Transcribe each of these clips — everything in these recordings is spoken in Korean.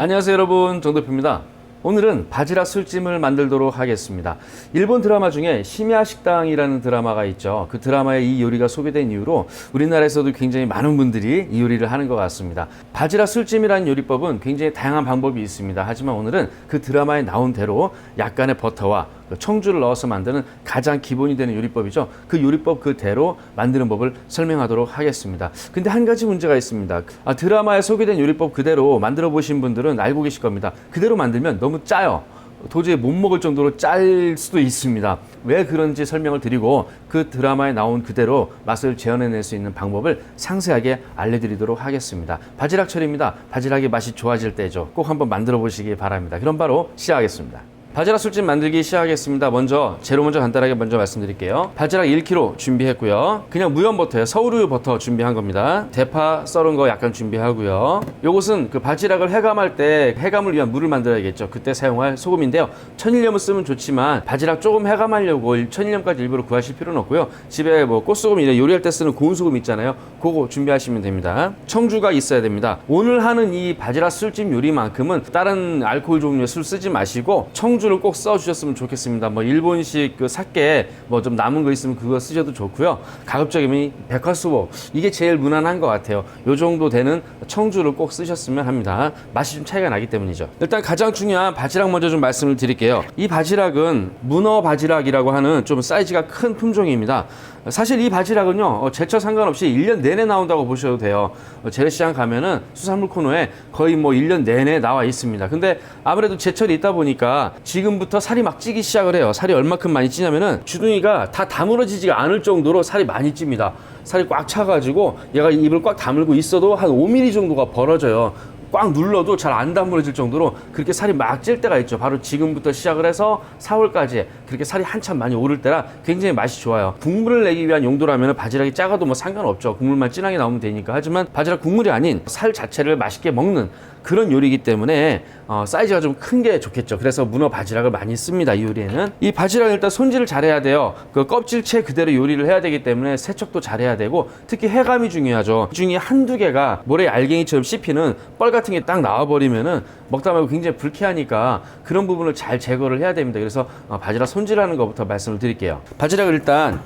안녕하세요 여러분. 정도표입니다. 오늘은 바지락 술찜을 만들도록 하겠습니다. 일본 드라마 중에 심야 식당이라는 드라마가 있죠. 그 드라마에 이 요리가 소개된 이후로 우리나라에서도 굉장히 많은 분들이 이 요리를 하는 것 같습니다. 바지락 술찜이라는 요리법은 굉장히 다양한 방법이 있습니다. 하지만 오늘은 그 드라마에 나온 대로 약간의 버터와 그 청주를 넣어서 만드는 가장 기본이 되는 요리법이죠. 그 요리법 그대로 만드는 법을 설명하도록 하겠습니다. 근데 한 가지 문제가 있습니다. 아, 드라마에 소개된 요리법 그대로 만들어 보신 분들은 알고 계실 겁니다. 그대로 만들면 너무 짜요. 도저히 못 먹을 정도로 짤 수도 있습니다. 왜 그런지 설명을 드리고 그 드라마에 나온 그대로 맛을 재현해낼 수 있는 방법을 상세하게 알려드리도록 하겠습니다. 바지락철입니다. 바지락의 맛이 좋아질 때죠. 꼭 한번 만들어 보시기 바랍니다. 그럼 바로 시작하겠습니다. 바지락 술찜 만들기 시작하겠습니다. 먼저 재료 먼저 간단하게 먼저 말씀드릴게요. 바지락 1kg 준비했고요. 그냥 무염 버터에 서울우유 버터 준비한 겁니다. 대파 썰은 거 약간 준비하고요. 요것은 그 바지락을 해감할 때 해감을 위한 물을 만들어야겠죠. 그때 사용할 소금인데요. 천일염을 쓰면 좋지만 바지락 조금 해감하려고 천일염까지 일부러 구하실 필요는 없고요. 집에 뭐 꽃소금 이런 요리할 때 쓰는 고운 소금 있잖아요. 그거 준비하시면 됩니다. 청주가 있어야 됩니다. 오늘 하는 이 바지락 술찜 요리만큼은 다른 알코올 종류의 술 쓰지 마시고 청주 를 꼭 써주셨으면 좋겠습니다. 뭐 일본식 그 사케 뭐 좀 남은 거 있으면 그거 쓰셔도 좋고요. 가급적이면 백화수보 이게 제일 무난한 것 같아요. 요 정도 되는 청주를 꼭 쓰셨으면 합니다. 맛이 좀 차이가 나기 때문이죠. 일단 가장 중요한 바지락 먼저 좀 말씀을 드릴게요. 이 바지락은 문어 바지락이라고 하는 좀 사이즈가 큰 품종입니다. 사실 이 바지락은요 어, 제철 상관없이 1년 내내 나온다고 보셔도 돼요 어, 재래시장 가면은 수산물 코너에 거의 뭐 1년 내내 나와 있습니다 근데 아무래도 제철이 있다 보니까 지금부터 살이 막 찌기 시작을 해요 살이 얼마큼 많이 찌냐면은 주둥이가 다 다물어지지가 않을 정도로 살이 많이 찝니다 살이 꽉 차가지고 얘가 입을 꽉 다물고 있어도 한 5mm 정도가 벌어져요 꽉 눌러도 잘 안 다물어질 정도로 그렇게 살이 막 찔 때가 있죠. 바로 지금부터 시작을 해서 4월까지 그렇게 살이 한참 많이 오를 때라 굉장히 맛이 좋아요. 국물을 내기 위한 용도라면 바지락이 작아도 뭐 상관없죠. 국물만 진하게 나오면 되니까. 하지만 바지락 국물이 아닌 살 자체를 맛있게 먹는 그런 요리이기 때문에 어, 사이즈가 좀 큰 게 좋겠죠. 그래서 문어 바지락을 많이 씁니다. 이 요리에는 이 바지락을 일단 손질을 잘해야 돼요. 그 껍질채 그대로 요리를 해야 되기 때문에 세척도 잘해야 되고 특히 해감이 중요하죠. 그 중에 한두 개가 모래 알갱이처럼 씹히는 뻘 같은 게 딱 나와버리면은 먹다 말고 굉장히 불쾌하니까 그런 부분을 잘 제거를 해야 됩니다. 그래서 어, 바지락 손질하는 것부터 말씀을 드릴게요. 바지락을 일단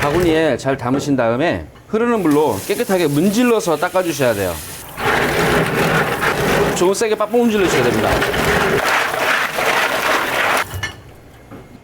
바구니에 잘 담으신 다음에 흐르는 물로 깨끗하게 문질러서 닦아주셔야 돼요. 조금 세게 빡빡 문질러 주셔야 됩니다.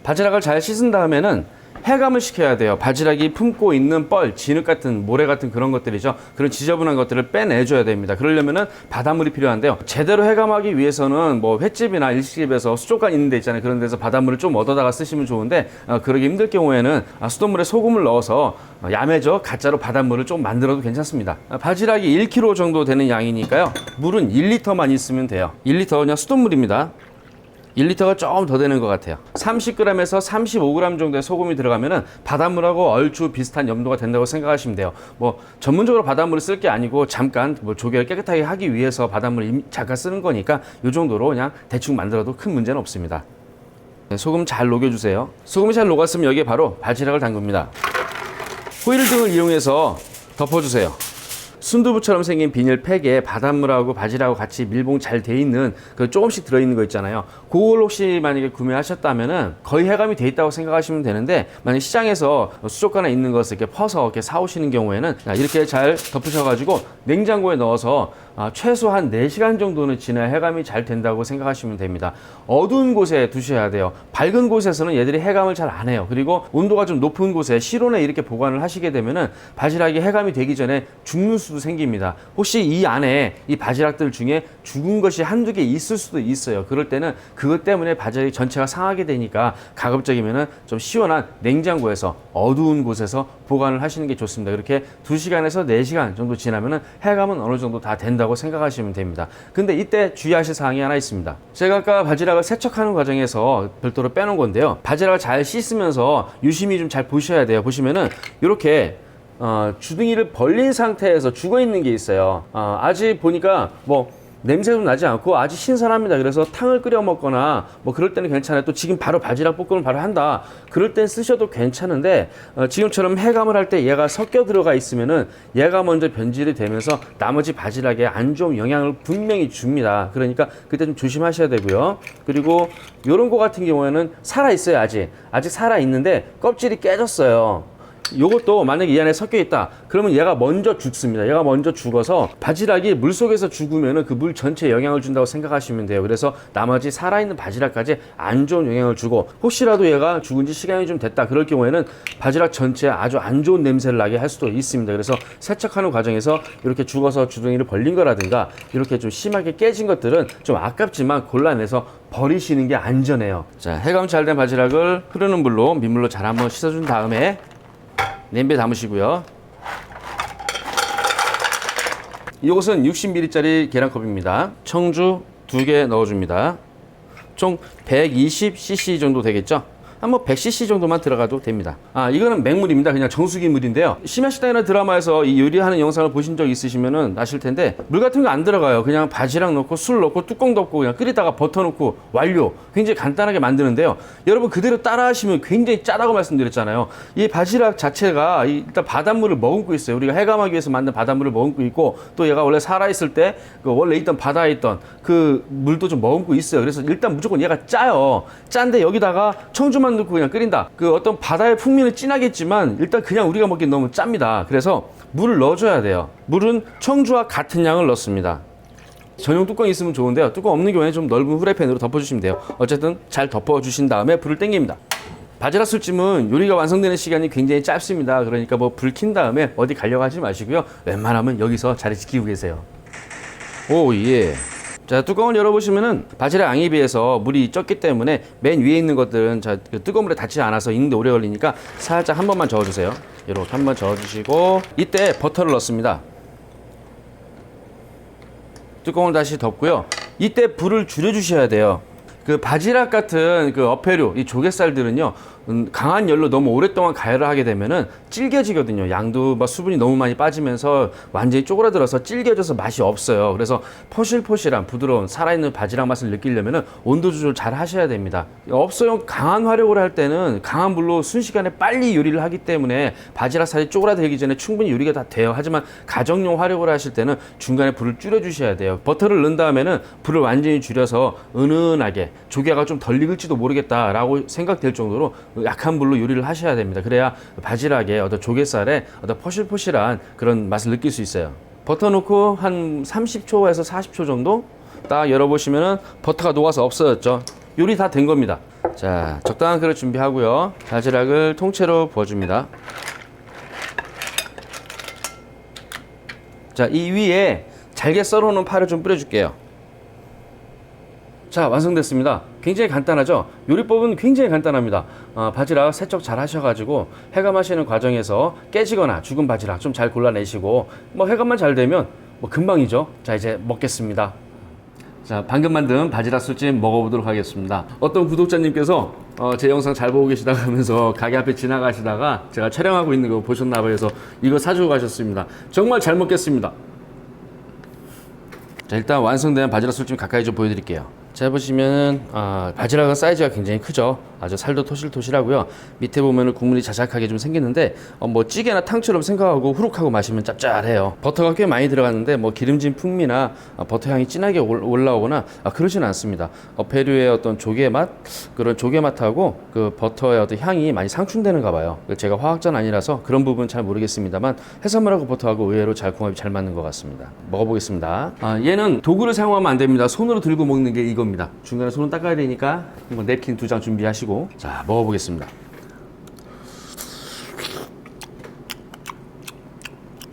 바지락을 잘 씻은 다음에는 해감을 시켜야 돼요. 바지락이 품고 있는 뻘, 진흙 같은 모래 같은 그런 것들이죠. 그런 지저분한 것들을 빼내줘야 됩니다. 그러려면은 바닷물이 필요한데요. 제대로 해감하기 위해서는 뭐 횟집이나 일식집에서 수족관 있는 데 있잖아요. 그런 데서 바닷물을 좀 얻어다가 쓰시면 좋은데 어, 그러기 힘들 경우에는 아, 수돗물에 소금을 넣어서 어, 야매죠. 가짜로 바닷물을 좀 만들어도 괜찮습니다. 아, 바지락이 1kg 정도 되는 양이니까요. 물은 1리터만 있으면 돼요. 1리터 그냥 수돗물입니다. 1리터가 조금 더 되는 것 같아요. 30g에서 35g 정도의 소금이 들어가면은 바닷물하고 얼추 비슷한 염도가 된다고 생각하시면 돼요. 뭐 전문적으로 바닷물을 쓸 게 아니고 잠깐 뭐 조개를 깨끗하게 하기 위해서 바닷물을 잠깐 쓰는 거니까 이 정도로 그냥 대충 만들어도 큰 문제는 없습니다. 네, 소금 잘 녹여주세요. 소금이 잘 녹았으면 여기에 바로 바지락을 담급니다. 호일 등을 이용해서 덮어주세요. 순두부처럼 생긴 비닐팩에 바닷물하고 바지락하고 같이 밀봉 잘 돼 있는 그 조금씩 들어있는 거 있잖아요. 그걸 혹시 만약에 구매하셨다면은 거의 해감이 돼 있다고 생각하시면 되는데 만약 시장에서 수족관에 있는 것을 이렇게 퍼서 이렇게 사오시는 경우에는 이렇게 잘 덮으셔가지고 냉장고에 넣어서 아, 최소 한 4시간 정도는 지나야 해감이 잘 된다고 생각하시면 됩니다. 어두운 곳에 두셔야 돼요. 밝은 곳에서는 얘들이 해감을 잘 안 해요. 그리고 온도가 좀 높은 곳에 실온에 이렇게 보관을 하시게 되면은 바지락이 해감이 되기 전에 죽는 수도 생깁니다. 혹시 이 안에 이 바지락들 중에 죽은 것이 한두 개 있을 수도 있어요. 그럴 때는 그것 때문에 바지락이 전체가 상하게 되니까 가급적이면은 좀 시원한 냉장고에서 어두운 곳에서 보관을 하시는 게 좋습니다. 그렇게 2시간에서 4시간 정도 지나면은 해감은 어느 정도 다 된다고 생각하시면 됩니다. 근데 이때 주의하실 사항이 하나 있습니다. 제가 아까 바지락을 세척하는 과정에서 별도로 빼놓은 건데요. 바지락을 잘 씻으면서 유심히 좀 잘 보셔야 돼요. 보시면은 이렇게 어, 주둥이를 벌린 상태에서 죽어 있는 게 있어요. 어, 아직 보니까 뭐 냄새도 나지 않고 아주 신선합니다. 그래서 탕을 끓여 먹거나 뭐 그럴 때는 괜찮아요. 또 지금 바로 바지락 볶음을 바로 한다. 그럴 땐 쓰셔도 괜찮은데 어, 지금처럼 해감을 할 때 얘가 섞여 들어가 있으면은 얘가 먼저 변질이 되면서 나머지 바지락에 안 좋은 영향을 분명히 줍니다. 그러니까 그때 좀 조심하셔야 되고요. 그리고 요런 거 같은 경우에는 살아 있어요 아직 아직 살아 있는데 껍질이 깨졌어요. 요것도 만약에 이 안에 섞여 있다. 그러면 얘가 먼저 죽습니다. 얘가 먼저 죽어서 바지락이 물 속에서 죽으면은 그물 전체에 영향을 준다고 생각하시면 돼요. 그래서 나머지 살아있는 바지락까지 안 좋은 영향을 주고 혹시라도 얘가 죽은 지 시간이 좀 됐다. 그럴 경우에는 바지락 전체에 아주 안 좋은 냄새를 나게 할 수도 있습니다. 그래서 세척하는 과정에서 이렇게 죽어서 주둥이를 벌린 거라든가 이렇게 좀 심하게 깨진 것들은 좀 아깝지만 골라내서 버리시는 게 안전해요. 자 해감 잘 된 바지락을 흐르는 물로 민물로 잘 한번 씻어준 다음에 냄비에 담으시고요. 이것은 60ml짜리 계란컵입니다. 청주 두 개 넣어줍니다. 총 120cc 정도 되겠죠? 한 뭐 100cc 정도만 들어가도 됩니다. 아, 이거는 맹물입니다. 그냥 정수기 물인데요. 심야식당이라는 드라마에서 이 요리하는 영상을 보신 적 있으시면은 아실 텐데 물 같은 거 안 들어가요. 그냥 바지락 넣고 술 넣고 뚜껑 덮고 그냥 끓이다가 버터 넣고 완료. 굉장히 간단하게 만드는데요. 여러분 그대로 따라 하시면 굉장히 짜다고 말씀드렸잖아요. 이 바지락 자체가 이 일단 바닷물을 머금고 있어요. 우리가 해감하기 위해서 만든 바닷물을 머금고 있고 또 얘가 원래 살아있을 때 그 원래 있던 바다에 있던 그 물도 좀 머금고 있어요. 그래서 일단 무조건 얘가 짜요. 짠데 여기다가 청주만 넣고 그냥 끓인다. 그 어떤 바다의 풍미는 진하겠지만 일단 그냥 우리가 먹기엔 너무 짭니다. 그래서 물을 넣어줘야 돼요. 물은 청주와 같은 양을 넣습니다. 전용 뚜껑이 있으면 좋은데요. 뚜껑 없는 경우에는 좀 넓은 후라이팬으로 덮어주시면 돼요. 어쨌든 잘 덮어주신 다음에 불을 땡깁니다. 바지락 술찜은 요리가 완성되는 시간이 굉장히 짧습니다. 그러니까 뭐 불 킨 다음에 어디 가려고 하지 마시고요. 웬만하면 여기서 자리 지키고 계세요. 오, 예. 자, 뚜껑을 열어보시면은 바지락 양에 비해서 물이 적기 때문에 맨 위에 있는 것들은 자, 그 뜨거운 물에 닿지 않아서 익는데 오래 걸리니까 살짝 한 번만 저어주세요. 이렇게 한 번 저어주시고 이때 버터를 넣습니다. 뚜껑을 다시 덮고요. 이때 불을 줄여주셔야 돼요. 그 바지락 같은 그 어패류, 이 조갯살들은요, 음, 강한 열로 너무 오랫동안 가열을 하게 되면은 질겨지거든요. 양도 막 수분이 너무 많이 빠지면서 완전히 쪼그라들어서 질겨져서 맛이 없어요. 그래서 포실포실한 부드러운 살아있는 바지락 맛을 느끼려면은 온도 조절 잘 하셔야 됩니다. 업소용 강한 화력을 할 때는 강한 불로 순식간에 빨리 요리를 하기 때문에 바지락 살이 쪼그라들기 전에 충분히 요리가 다 돼요. 하지만 가정용 화력을 하실 때는 중간에 불을 줄여주셔야 돼요. 버터를 넣은 다음에는 불을 완전히 줄여서 은은하게 조개가 좀 덜 익을지도 모르겠다라고 생각될 정도로 약한 불로 요리를 하셔야 됩니다. 그래야 바지락에 어떤 조개살에 어떤 포실포실한 그런 맛을 느낄 수 있어요. 버터 넣고 한 30초에서 40초 정도 딱 열어보시면은 버터가 녹아서 없어졌죠. 요리 다 된 겁니다. 자, 적당한 그릇 준비하고요. 바지락을 통째로 부어줍니다. 자, 이 위에 잘게 썰어놓은 파를 좀 뿌려줄게요. 자 완성됐습니다 굉장히 간단하죠 요리법은 굉장히 간단합니다 어, 바지락 세척 잘 하셔가지고 해감하시는 과정에서 깨지거나 죽은 바지락 좀 잘 골라내시고 뭐 해감만 잘 되면 뭐 금방이죠. 자 이제 먹겠습니다. 자 방금 만든 바지락 술찜 먹어보도록 하겠습니다. 어떤 구독자님께서 어, 제 영상 잘 보고 계시다가 하면서 가게 앞에 지나가시다가 제가 촬영하고 있는 거 보셨나 봐요. 그래서 이거 사주고 가셨습니다. 정말 잘 먹겠습니다. 자 일단 완성된 바지락 술찜 가까이 좀 보여드릴게요. 자 보시면은 아, 바지락은 사이즈가 굉장히 크죠 아주 살도 토실토실하고요. 밑에 보면은 국물이 자작하게 좀 생기는데 어, 뭐 찌개나 탕처럼 생각하고 후룩하고 마시면 짭짤해요. 버터가 꽤 많이 들어갔는데 뭐 기름진 풍미나 아, 버터 향이 진하게 올- 올라오거나 아, 그러진 않습니다. 어, 배류의 어떤 조개 맛? 그런 조개 맛하고 그 버터의 어떤 향이 많이 상충되는가 봐요. 제가 화학자는 아니라서 그런 부분 잘 모르겠습니다만 해산물하고 버터하고 의외로 잘 궁합이 잘 맞는 것 같습니다. 먹어보겠습니다. 아, 얘는 도구를 사용하면 안 됩니다. 손으로 들고 먹는 게 이겁니다. 중간에 손은 닦아야 되니까 뭐 냅킨 두 장 준비하시고 자 먹어보겠습니다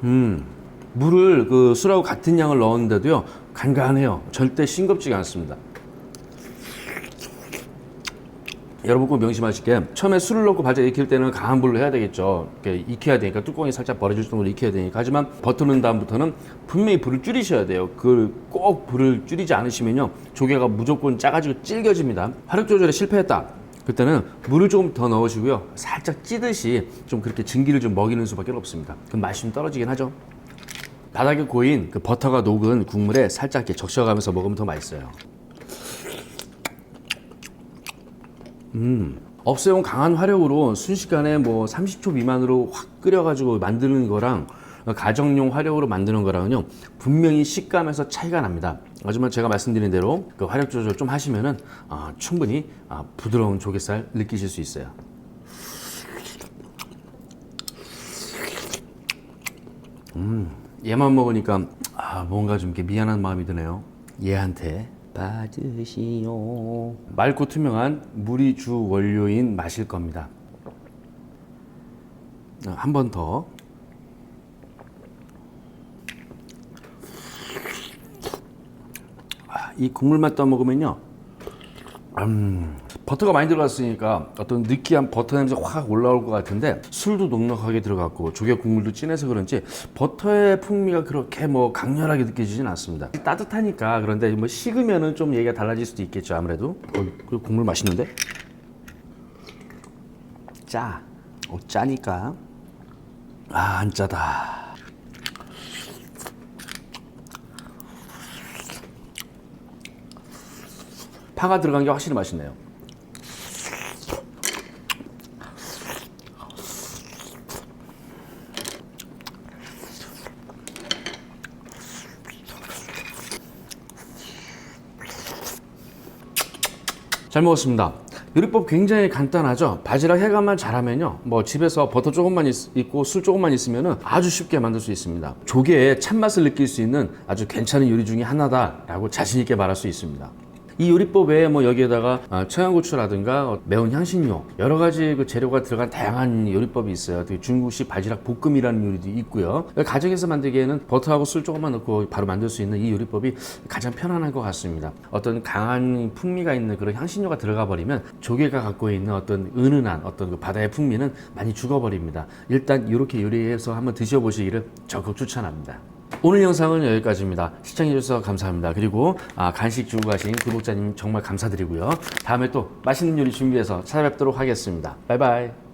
음 물을 그 술하고 같은 양을 넣었는데도요 간간해요 절대 싱겁지가 않습니다 여러분 꼭 명심하실 게 처음에 술을 넣고 바지락 익힐 때는 강한 불로 해야 되겠죠. 이렇게 익혀야 되니까 뚜껑이 살짝 벌어질 정도로 익혀야 되니까 하지만 버터 넣은 다음부터는 분명히 불을 줄이셔야 돼요. 그꼭 불을 줄이지 않으시면요 조개가 무조건 짜가지고 질겨집니다. 화력 조절에 실패했다. 그때는 물을 조금 더 넣으시고요. 살짝 찌듯이 좀 그렇게 증기를 좀 먹이는 수밖에 없습니다. 그럼 맛이 좀 떨어지긴 하죠. 바닥에 고인 그 버터가 녹은 국물에 살짝 이렇게 적셔가면서 먹으면 더 맛있어요. 음, 업소용 강한 화력으로 순식간에 뭐 30초 미만으로 확 끓여가지고 만드는 거랑 가정용 화력으로 만드는 거랑은요 분명히 식감에서 차이가 납니다. 하지만 제가 말씀드린 대로 그 화력 조절 좀 하시면은 아, 충분히 아, 부드러운 조개살 느끼실 수 있어요. 음, 얘만 먹으니까 아, 뭔가 좀 이렇게 미안한 마음이 드네요. 얘한테 받으시오. 맑고 투명한 물이 주 원료인 맛일 겁니다. 아, 한번 더. 이 국물만 떠 먹으면요. 음, 버터가 많이 들어갔으니까 어떤 느끼한 버터 냄새 확 올라올 것 같은데 술도 넉넉하게 들어갔고 조개 국물도 진해서 그런지 버터의 풍미가 그렇게 뭐 강렬하게 느껴지진 않습니다. 따뜻하니까 그런데 뭐 식으면은 좀 얘기가 달라질 수도 있겠죠 아무래도. 어, 그 국물 맛있는데? 짜. 어, 짜니까. 아, 안 짜다. 파가 들어간 게 확실히 맛있네요. 잘 먹었습니다. 요리법 굉장히 간단하죠. 바지락 해감만 잘하면요. 뭐 집에서 버터 조금만 있, 있고 술 조금만 있으면은 아주 쉽게 만들 수 있습니다. 조개의 찬맛을 느낄 수 있는 아주 괜찮은 요리 중에 하나다라고 자신 있게 말할 수 있습니다. 이 요리법 외에 뭐 여기에다가 아, 청양고추라든가 어, 매운 향신료 여러 가지 그 재료가 들어간 다양한 요리법이 있어요. 되게 중국식 바지락 볶음이라는 요리도 있고요. 가정에서 만들기에는 버터하고 술 조금만 넣고 바로 만들 수 있는 이 요리법이 가장 편안한 것 같습니다. 어떤 강한 풍미가 있는 그런 향신료가 들어가 버리면 조개가 갖고 있는 어떤 은은한 어떤 그 바다의 풍미는 많이 죽어버립니다. 일단 이렇게 요리해서 한번 드셔보시기를 적극 추천합니다. 오늘 영상은 여기까지입니다. 시청해주셔서 감사합니다. 그리고 아, 간식 주고 가신 구독자님 정말 감사드리고요. 다음에 또 맛있는 요리 준비해서 찾아뵙도록 하겠습니다. 바이바이.